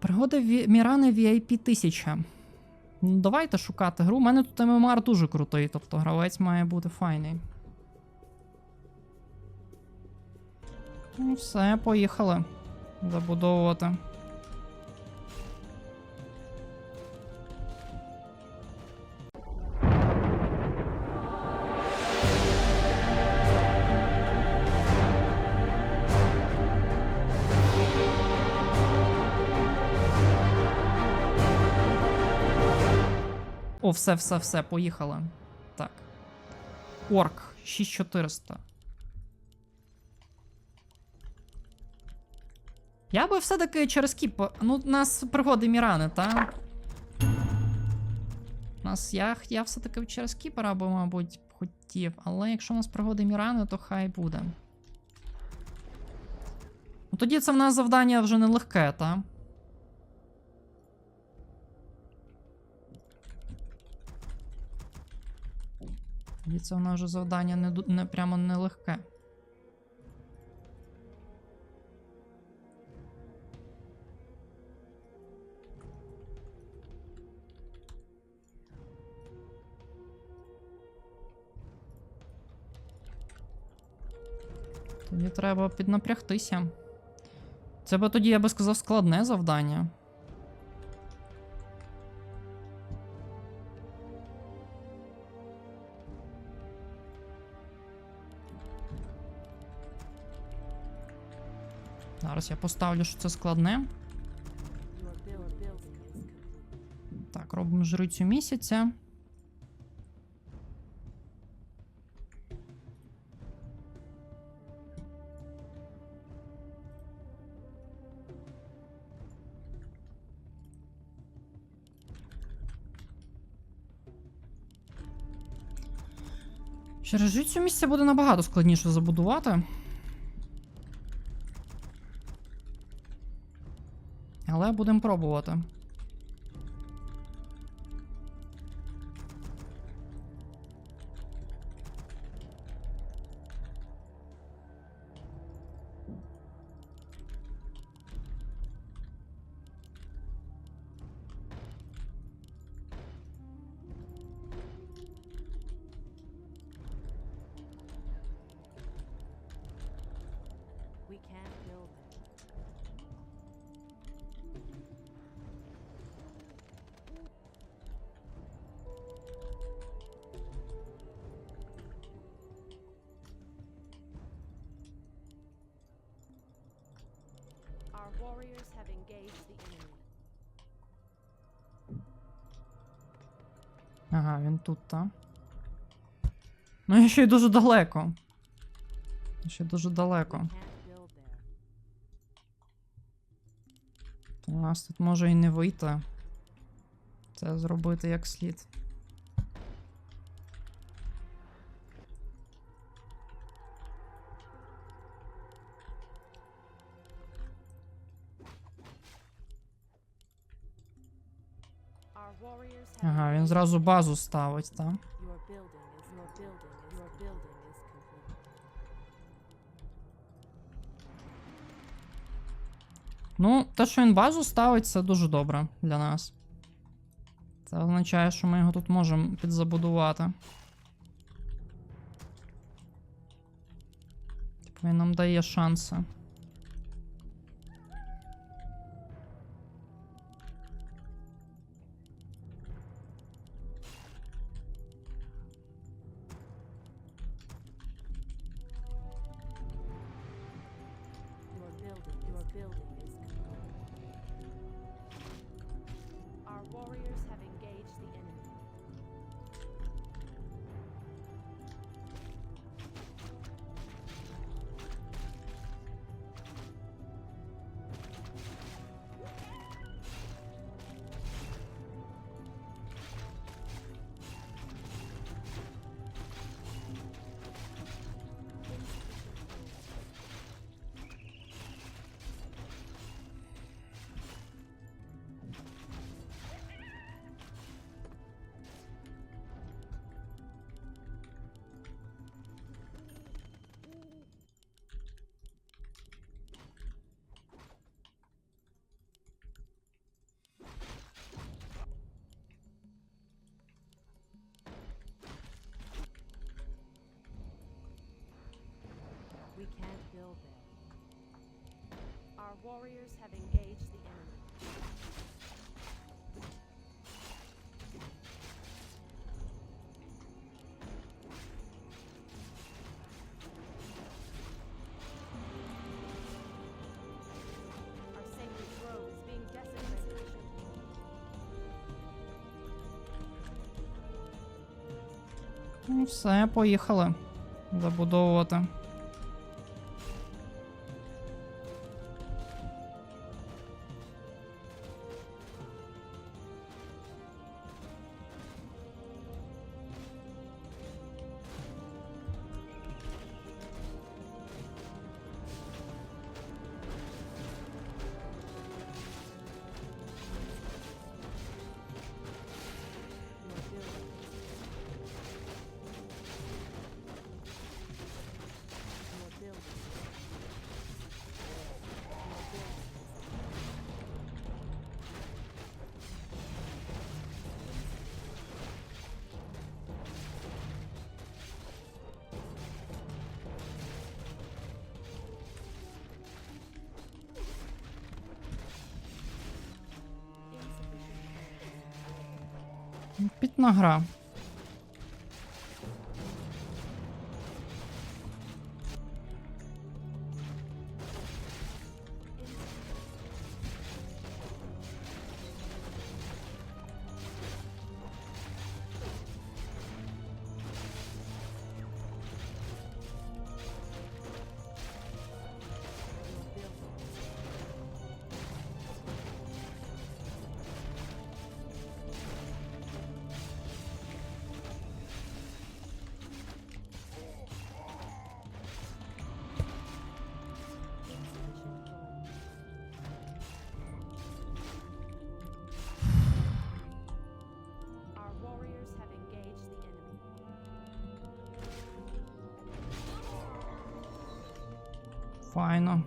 Пригоди. Мірани VIP 1000. Ну, давайте шукати гру. У мене тут ММР дуже крутий, тобто гравець має бути файний. Ну, все, поїхали. Забудовувати. О, все, все, все, поїхали. Так. Орк 6400. Я би все-таки через кіп. Ну, у нас пригоди Мірани, та? У нас я, я все-таки через кіпера би, мабуть, хотів. Але якщо у нас пригоди Мірани, то хай буде. Ну тоді це в нас завдання вже нелегке, та? Тоді це в нас вже завдання не, не прямо нелегке. Тоді треба піднапрягтися. Це би тоді, я би сказав, складне завдання. Зараз я поставлю, що це складне. Так, робимо жрицю місяця. Через жрицю місяця буде набагато складніше забудувати. Будемо пробувати. Warriors have engaged the enemy. Ага, він тут, та. Ну і ще й дуже далеко. Ще дуже далеко. У нас тут може і не вийти. Це зробити як слід. Ага, він зразу базу ставить, та. Your building is your building is your building is complete. Ну, те, що він базу ставить, це дуже добре для нас. Це означає, що ми його тут можемо підзабудувати. Типу він нам дає шанси. warriors have engaged the enemy. Ну, все, поїхали забудовувати. Пітна гра. Файно.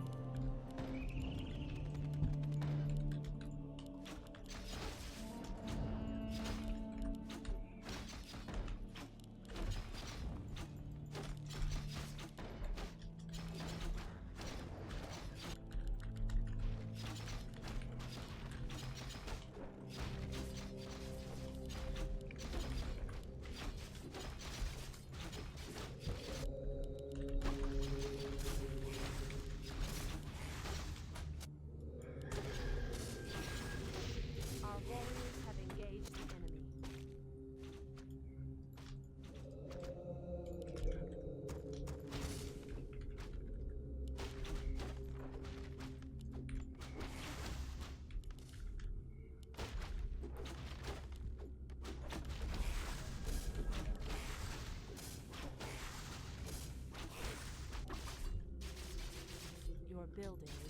building.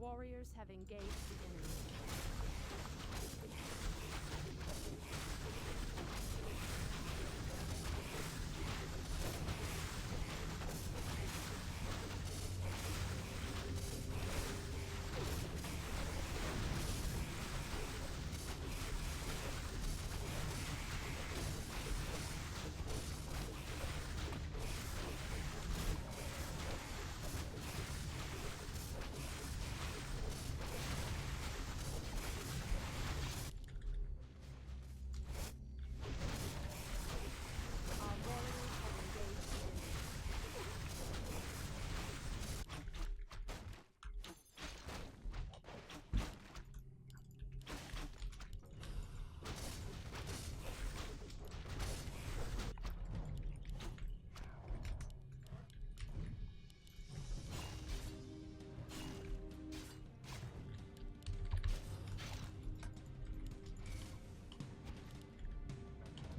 Warriors have engaged the enemy.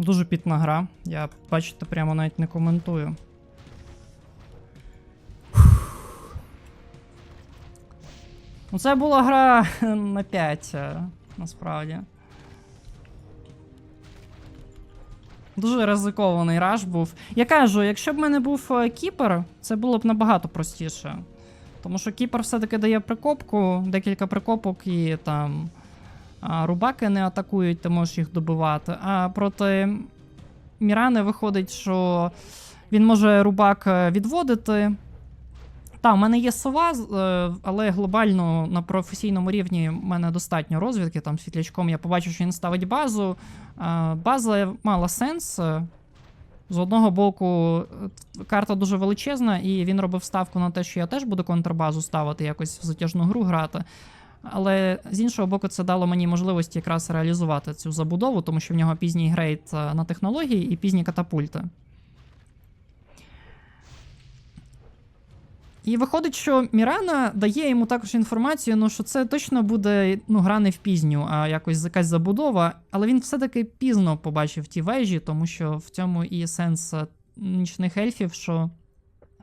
Дуже пітна гра. Я, бачите, прямо навіть не коментую. Ну, це була гра на 5, е, насправді. Дуже ризикований раш був. Я кажу, якщо б в мене був е, кіпер, це було б набагато простіше. Тому що кіпер все-таки дає прикопку, декілька прикопок і там рубаки не атакують, ти можеш їх добивати. А проти Мірани виходить, що він може рубак е, відводити. Та, у мене є сова, е, але глобально на професійному рівні в мене достатньо розвідки. Там світлячком я побачив, що він ставить базу. Е, База мала сенс. З одного боку, карта дуже величезна, і він робив ставку на те, що я теж буду контрбазу ставити, якось в затяжну гру грати. Але з іншого боку, це дало мені можливість якраз реалізувати цю забудову, тому що в нього пізній грейд е, на технології і пізні катапульти. І виходить, що Мірана дає йому також інформацію, ну що це точно буде ну, гра не в пізню, а якось якась забудова. Але він все-таки пізно побачив ті вежі, тому що в цьому і сенс е, нічних ельфів, що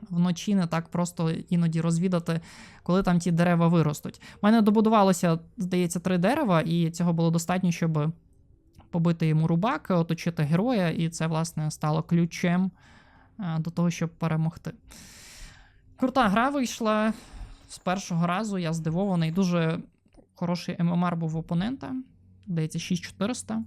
вночі не так просто іноді розвідати, коли там ті дерева виростуть. У мене добудувалося, здається, три дерева, і цього було достатньо, щоб побити йому рубак, оточити героя, і це, власне, стало ключем е, до того, щоб перемогти. Крута гра вийшла з першого разу. Я здивований. Дуже хороший ММР був опонента. Здається, 6400.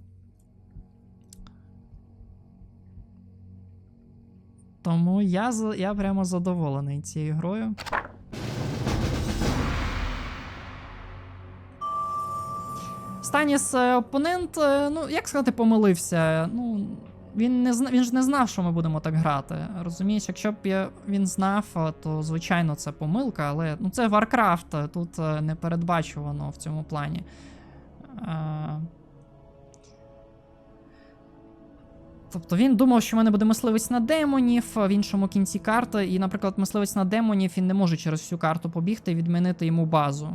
Тому я, я прямо задоволений цією грою. Станіс е, опонент, е, ну, як сказати, помилився. Ну, він, не він ж не знав, що ми будемо так грати. Розумієш, якщо б я... він знав, е, то звичайно це помилка, але ну, це Warcraft, тут не передбачувано в цьому плані. Е, Тобто він думав, що в мене буде мисливець на демонів в іншому кінці карти, і, наприклад, мисливець на демонів він не може через всю карту побігти і відмінити йому базу.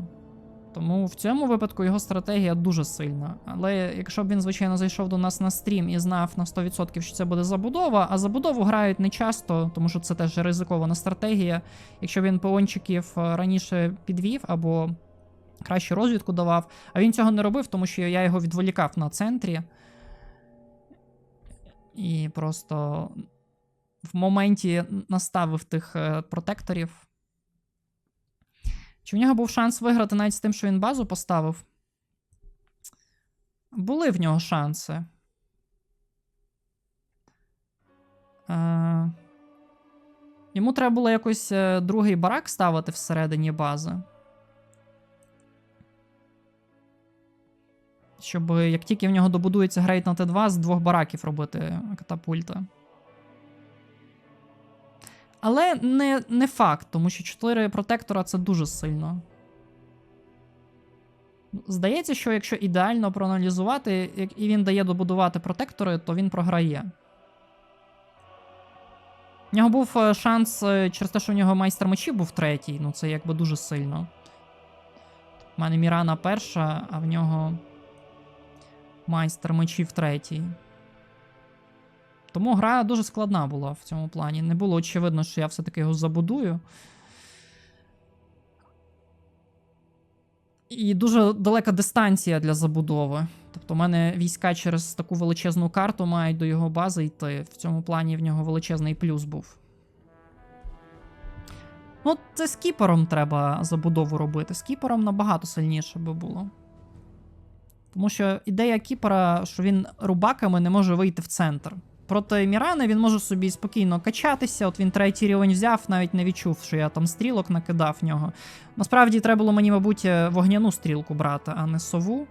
Тому в цьому випадку його стратегія дуже сильна. Але якщо б він, звичайно, зайшов до нас на стрім і знав на 100%, що це буде забудова, а забудову грають не часто, тому що це теж ризикована стратегія. Якщо він пеончиків е, раніше підвів або кращу розвідку давав, а він цього не робив, тому що я його відволікав на центрі. І просто в моменті наставив тих е, протекторів. Чи в нього був шанс виграти навіть з тим, що він базу поставив? Були в нього шанси. Е, Йому треба було якось е, другий барак ставити всередині бази. Щоб як тільки в нього добудується грейд на Т2, з двох бараків робити катапульта. Але не, не факт, тому що 4 протектора це дуже сильно. Здається, що якщо ідеально проаналізувати, і він дає добудувати протектори, то він програє. У нього був е, шанс е, через те, що у нього майстер мечів був третій, ну це якби дуже сильно. У мене Мірана перша, а в нього майстер мечів третій. Тому гра дуже складна була в цьому плані. Не було очевидно, що я все-таки його забудую. І дуже далека дистанція для забудови. Тобто, у мене війська через таку величезну карту мають до його бази йти. В цьому плані в нього величезний плюс був. Ну, це з кіпером треба забудову робити. З кіпером набагато сильніше би було. Тому що ідея кіпера, що він рубаками не може вийти в центр. Проти Мірани він може собі спокійно качатися. От він третій рівень взяв, навіть не відчув, що я там стрілок накидав в нього. Насправді треба було мені, мабуть, е, вогняну стрілку брати, а не сову.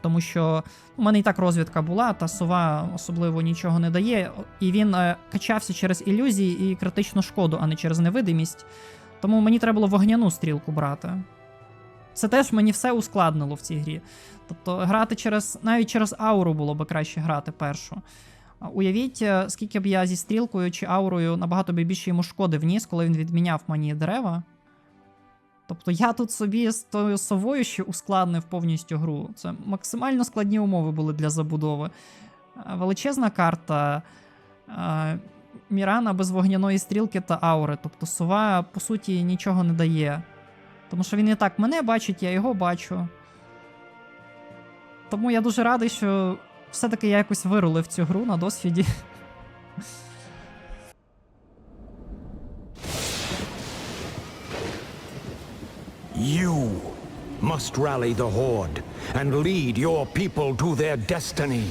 Тому що у мене і так розвідка була, та сова особливо нічого не дає. І він е, качався через ілюзії і критичну шкоду, а не через невидимість. Тому мені треба було вогняну стрілку брати. Це теж мені все ускладнило в цій грі. Тобто, грати через навіть через ауру було би краще грати першу. Уявіть, е, скільки б я зі стрілкою чи аурою набагато б більше йому шкоди вніс, коли він відміняв мені дерева. Тобто я тут собі з тою совою ще ускладнив повністю гру. Це максимально складні умови були для забудови. е, величезна карта. е, Мірана без вогняної стрілки та аури. Тобто сова, по суті, нічого не дає. Тому що він і так мене бачить, я його бачу. Тому я дуже радий, що все-таки я якось вирулив цю гру на досвіді. You must rally the Horde and lead your people to their destiny.